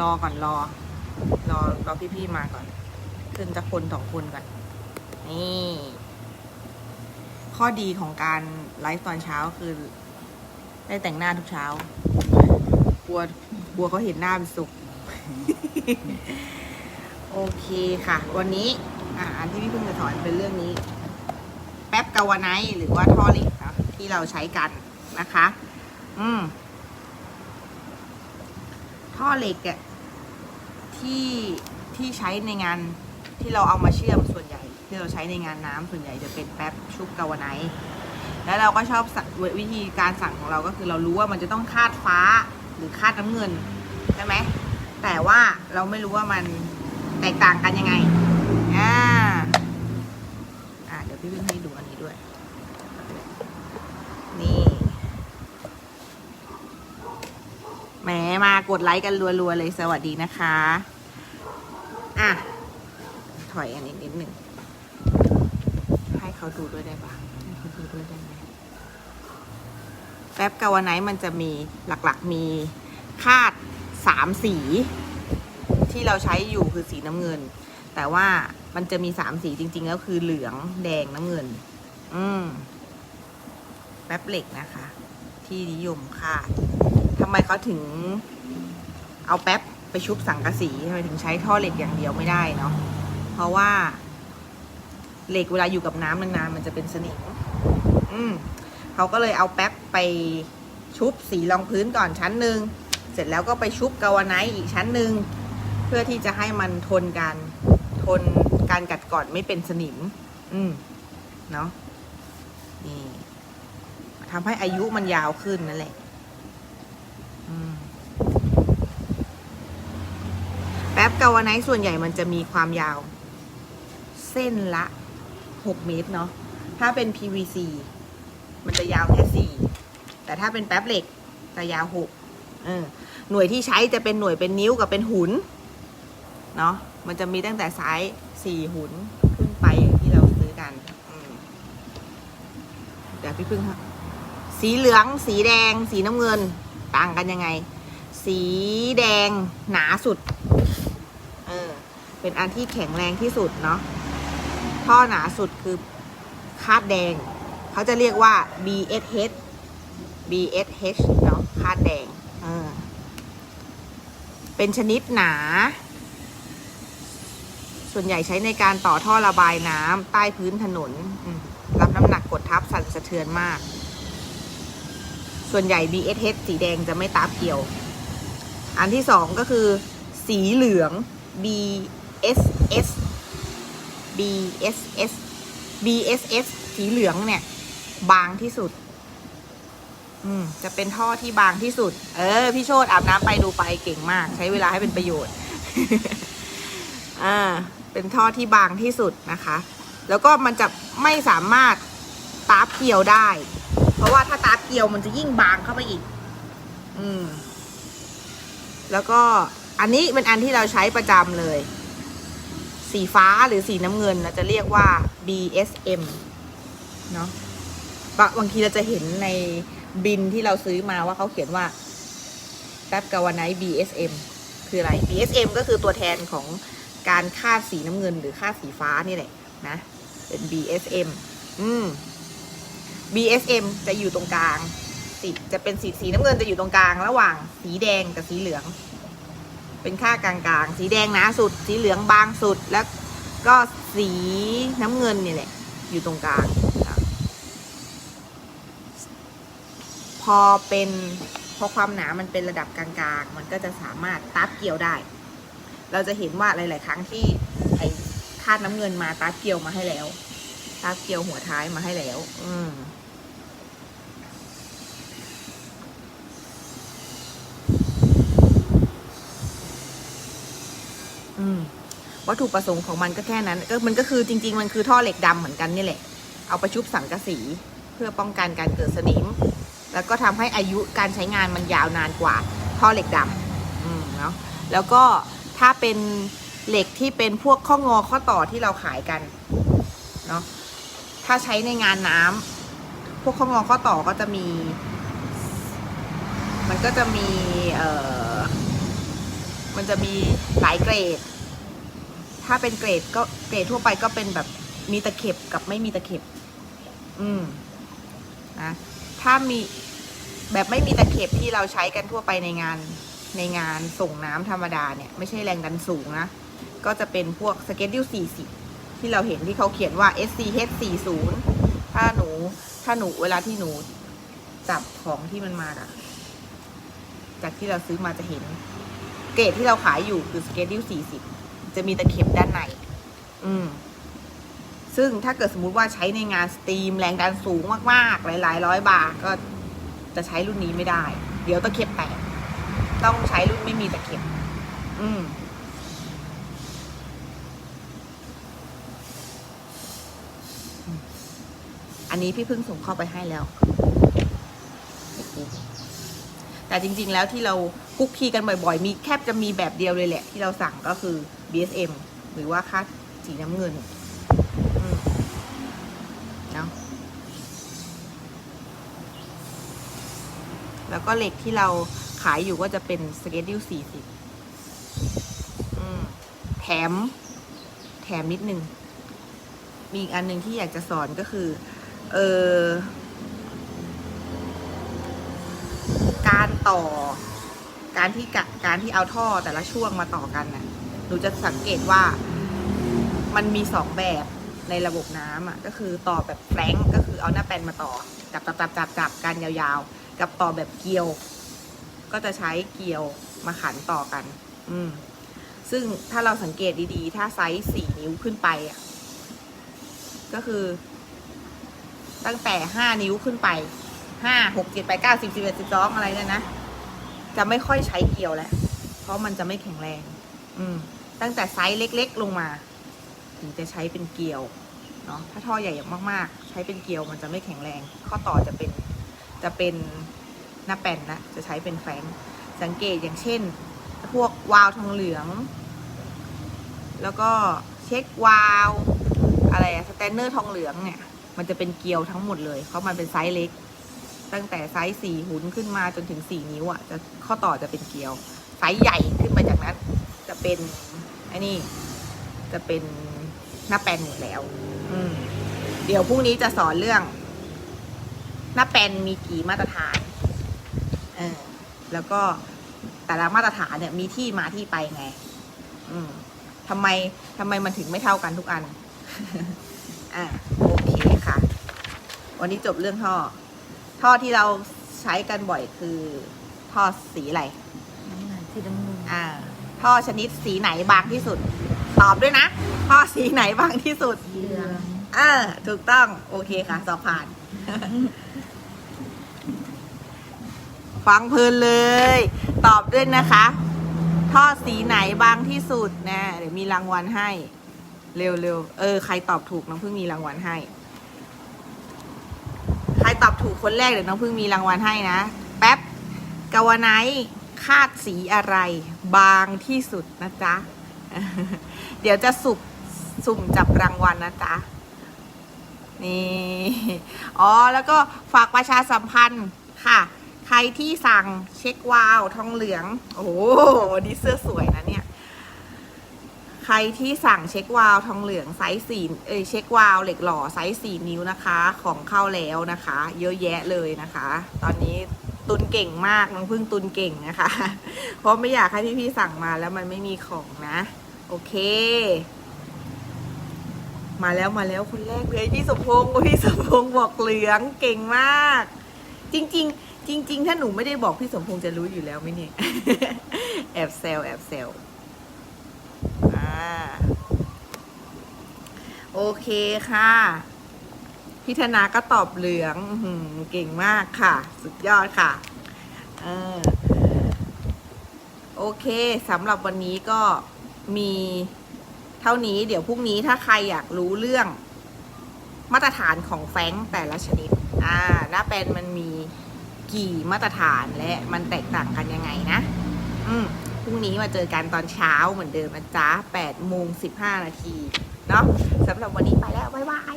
รอก่อนรอ รอรอพี่ๆมาก่อน ขึ้นจะคนสองคนก่อน นี่ ข้อดีของการไลฟ์ตอนเช้าคือ ได้แต่งหน้าทุกเช้า กลัวกลัวเขาเห็นหน้าเป็นสุก โอเคค่ะ วันนี้อ่าอันที่พี่เพิ่งจะสอนเป็นเรื่องนี้ แป๊บกาวไนท์หรือว่าท่อเหล็กนะที่เราใช้กันนะคะ อืม ท่อเหล็กอะที่ที่ใช้ในงานที่เราเอามาเชื่อมส่วนใหญ่ที่เราใช้ในงานน้ำส่วนใหญ่จะเป็นแป๊บชุบกาวไนท์แล้วเราก็ชอบวิธีการสั่งของเราก็คือเรารู้ว่ามันจะต้องคาดฟ้าหรือคาดน้ำเงินใช่ไหมแต่ว่าเราไม่รู้ว่ามันแตกต่างกันยังไงอ่าอ่าเดี๋ยวพี่วิ่งให้ดูอันนี้ด้วย นี่ แห มากดไลค์กันรัวๆเลยสวัสดีนะคะ อะ ถอยอันนี้นิดหนึ่งให้เขาดูด้วยได้ปะให้เขาดูด้วยได้ไหมแป๊บกาวไนท์มันจะมีหลักๆมีคาดสามสี ที่เราใช้อยู่คือสีน้ำเงิน แต่ว่ามันจะมีสามสีจริง ๆ แล้วคือเหลืองแดงน้ำเงิน อืมแป๊บเหล็กนะคะ ที่นิยมคาดำไมเขาถึงเอาแป๊บไปชุบสังกะสีทำไมถึงใช้ท่อเหล็กอย่างเดียวไม่ได้เนาะเพราะว่าเหล็กเวลาอยู่กับน้ำนานๆมันจะเป็นสนิมอืมเขาก็เลยเอาแป๊บไปชุบสีรองพื้นก่อนชั้นหนึ่งเสร็จแล้วก็ไปชุบกาวไนท์อีกชั้นหนึ่งเพื่อที่จะให้มันทนการทนการกัดกร่อนไม่เป็นสนิม อืมเนาะนี่ทำให้อายุมันยาวขึ้นนั่นแหละ แป๊บกาวไนท์ส่วนใหญ่มันจะมีความยาว เส้นละ6เมตรเนาะถ้าเป็น PVC มันจะยาวแค่4แต่ถ้าเป็นแป๊บเหล็กจะยาว6เออหน่วยที่ใช้จะเป็นหน่วยเป็นนิ้วกับเป็นหุนเนาะมันจะมีตั้งแต่ไซส์4หุนขึ้นไปอย่างที่เราซื้อกันเดี๋ยวพี่พึ่งค่ะสีเหลือง สีแดง สีน้ำเงิน ต่างกันยังไง สีแดงหนาสุด เออ เป็นอันที่แข็งแรงที่สุดเนาะท่อหนาสุดคือคาดแดง เขาจะเรียกว่า BSH BSH เนาะคาดแดง เออ เป็นชนิดหนา ส่วนใหญ่ใช้ในการต่อท่อระบายน้ำใต้พื้นถนน รับน้ำหนักกดทับสั่นสะเทือนมาก ส่วนใหญ่ BSH สีแดงจะไม่ตาเกี่ยว อันที่สองก็คือ สีเหลือง BSS BSS BSS สีเหลืองเนี่ย บางที่สุด อืม จะเป็นท่อที่บางที่สุด เออ พี่โชตอาบน้ำไปดูไปเก่งมาก ใช้เวลาให้เป็นประโยชน์ อ่า เป็นท่อที่บางที่สุดนะคะ แล้วก็มันจะไม่สามารถตาบเกี่ยวได้ เพราะว่าถ้าตาเกียวมันจะยิ่งบางเข้าไปอีก อืม แล้วก็อันนี้เป็นอันที่เราใช้ประจำเลย สีฟ้าหรือสีน้ำเงินเราจะเรียกว่า BSM เนาะบางทีเราจะเห็นในบินที่เราซื้อมาว่าเขาเขียนว่าแป๊บกาวาไน BSM คืออะไร BSM ก็คือตัวแทนของการคาดสีน้ำเงินหรือคาดสีฟ้านี่แหละนะ เป็น BSM อืม BSM จะอยู่ตรงกลางสีจะเป็นสีสีน้ำเงินจะอยู่ตรงกลาง ระหว่างสีแดงกับสีเหลือง เป็นค่ากลางๆ สีแดงหนาสุด สีเหลืองบางสุดแล้วก็สีน้ำเงินนี่แหละอยู่ตรงกลาง พอเป็นพอความหนามันเป็นระดับกลางๆ มันก็จะสามารถตัดเกี่ยวได้ เราจะเห็นว่าหลาย ๆ ครั้งที่ไอ้คาดน้ำเงินมาตัดเกี่ยวมาให้แล้วตาเกี่ยวหัวท้ายมาให้แล้ว อืม วัตถุประสงค์ของมันก็แค่นั้น ก็มันก็คือจริง ๆ มันคือท่อเหล็กดำเหมือนกันนี่แหละ เอาไปชุบสังกะสี เพื่อป้องกันการเกิดสนิม แล้วก็ทำให้อายุการใช้งานมันยาวนานกว่าท่อเหล็กดำอืมเนาะแล้วก็ถ้าเป็นเหล็กที่เป็นพวกข้องอข้อต่อที่เราขายกันเนาะถ้าใช้ในงานน้ำพวกข้องอข้อต่อก็จะมี มันก็จะมีเอ่อมันจะมีหลายเกรด ถ้าเป็นเกรดก็เกรดทั่วไปก็เป็นแบบมีตะเข็บกับไม่มีตะเข็บ อืมนะถ้ามีแบบไม่มีตะเข็บที่เราใช้กันทั่วไปในงานในงานส่งน้ำธรรมดาเนี่ย ไม่ใช่แรงดันสูงนะ ก็จะเป็นพวกสเกตดิว40 ที่เราเห็นที่เขาเขียนว่า SCH 40ถ้าหนู ถ้าหนูเวลาที่หนูจับของที่มันมาอะจากที่เราซื้อมาจะเห็น เกรดที่เราขายอยู่คือสเกตดิว40 จะมีตะเข็บด้านใน อืม ซึ่งถ้าเกิดสมมุติว่าใช้ในงานสตรีมแรงดันสูงมากๆ หลายๆร้อยบาทก็จะใช้รุ่นนี้ไม่ได้ เดี๋ยวตะเข็บแตก ต้องใช้รุ่นไม่มีตะเข็บ อืมอันนี้พี่เพิ่งส่งเข้าไปให้แล้ว แต่จริง ๆ แล้วที่เราคุกคีกันบ่อย ๆ มีแคบจะมีแบบเดียวเลยแหละ ที่เราสั่งก็คือ BSM หรือว่าค่าสีน้ำเงินเนาะแล้วก็เหล็กที่เราขายอยู่ก็จะเป็นสเกตดิวสี่สิบแถม แถมนิดนึง มีอีกอันหนึ่งที่อยากจะสอนก็คือ เออการต่อ การที่การที่เอาท่อแต่ละช่วงมาต่อกันน่ะ หนูจะสังเกตว่ามันมีสองแบบในระบบน้ำอะก็คือต่อแบบแฟรงก์ก็คือเอาหน้าแปนมาต่อจับจับจับจับจับกันยาวๆ กับต่อแบบเกลียว ก็จะใช้เกลียวมาขันต่อกัน อืม ซึ่งถ้าเราสังเกตดีๆ ถ้าไซส์สี่นิ้วขึ้นไปอะก็คือ ตั้งแต่ห้านิ้วขึ้นไปห้าหกเจ็ดแปดเก้าสิบสิบเอ็ดสิบสองอะไรเนี่ยนะ จะไม่ค่อยใช้เกลียวแล้ว เพราะมันจะไม่แข็งแรง อืม ตั้งแต่ไซส์เล็กๆลงมา ถึงจะใช้เป็นเกลียวเนาะถ้าท่อใหญ่มากๆ ใช้เป็นเกลียวมันจะไม่แข็งแรง ข้อต่อจะเป็นจะเป็นหน้าแป้นนะจะใช้เป็นแฟงสังเกตอย่างเช่น พวกวาล์วทองเหลือง แล้วก็เช็ควาล์วอะไรอะสแตนเนอร์ทองเหลืองเนี่ย มันจะเป็นเกลียวทั้งหมดเลย เพราะมันเป็นไซส์เล็ก ตั้งแต่ไซส์สี่หุนขึ้นมาจนถึงสี่นิ้วอะ่ะจะข้อต่อจะเป็นเกลียวไซส์ใหญ่ขึ้นไปจากนั้น จะเป็น อ้นี่จะเป็นหน้าแปนหมดแล้ว อืม เดี๋ยวพรุ่งนี้จะสอนเรื่อง หน้าแปนมีกี่มาตรฐาน เออ แล้วก็แต่ละมาตรฐานเนี่ยมีที่มาที่ไปไง อืมทำไมทำไมมันถึงไม่เท่ากันทุกอัน อะโอเคค่ะ วันนี้จบเรื่องท่อ ท่อที่เราใช้กันบ่อยคือ ท่อสีอะไรสีดำเงิน อ่า ท่อชนิดสีไหนบางที่สุด ตอบด้วยนะ ท่อสีไหนบางที่สุด เหลืองเอ่าถูกต้อง โอเคค่ะ สอบผ่าน ฟังเพลินเลย ตอบด้วยนะคะ ท่อสีไหนบางที่สุดนะ เดี๋ยวมีรางวัลให้ เร็วๆ เออ ใครตอบถูกน้องเพิ่งมีรางวัลให้ ใครตอบถูกคนแรกเดี๋ยวน้องพิ่งมีรางวัลให้นะ แป๊บกาวไนท์ คาดสีอะไร บางที่สุดนะจ๊ะ เดี๋ยวจะสุบสุ่มจับรางวัลนะจ๊ะ นี่ อ๋อ แล้วก็ฝากประชาสัมพันธ์ค่ะ ใครที่สั่งเช็ควาล์วทองเหลือง โอ้โหนี่เสื้อสวยนะเนี่ย ใครที่สั่งเช็ควาล์วทองเหลืองไซส์สี่เอ้ยเช็ควาล์วเหล็กหล่อไซส์สี่นิ้วนะคะ ของเข้าแล้วนะคะ เยอะแยะเลยนะคะ ตอนนี้ ตุนเก่งมากน้องพึ่งตุนเก่งนะคะ เพราะไม่อยากให้พี่ๆสั่งมาแล้วมันไม่มีของนะ โอเค มาแล้วมาแล้วคนแรกเลยพี่สมพงศ์พี่สมพงศ์บอกเหลืองเก่งมาก จริง ๆ จริง ๆ ถ้าหนูไม่ได้บอกพี่สมพงศ์จะรู้อยู่แล้วไหมเนี่ยแอบเซลแอบเซลอ่าโอเคค่ะ พิธนาก็ตอบเหลืองอืเก่งมากค่ะ สุดยอดค่ะออโอเคสำหรับวันนี้ก็มีเท่านี้เดี๋ยวพรุ่งนี้ถ้าใครอยากรู้เรื่องมาตรฐานของแฟงแต่ละชนิด อ่าหน้าแปลนมันมีกี่มาตรฐานและมันแตกต่างกันยังไงนะ อืมพรุ่งนี้มาเจอกันตอนเช้าเหมือนเดิมนะจ๊ะ8โมง15 นาที เนาะสำหรับวันนี้ไปแล้ว บ๊ายบาย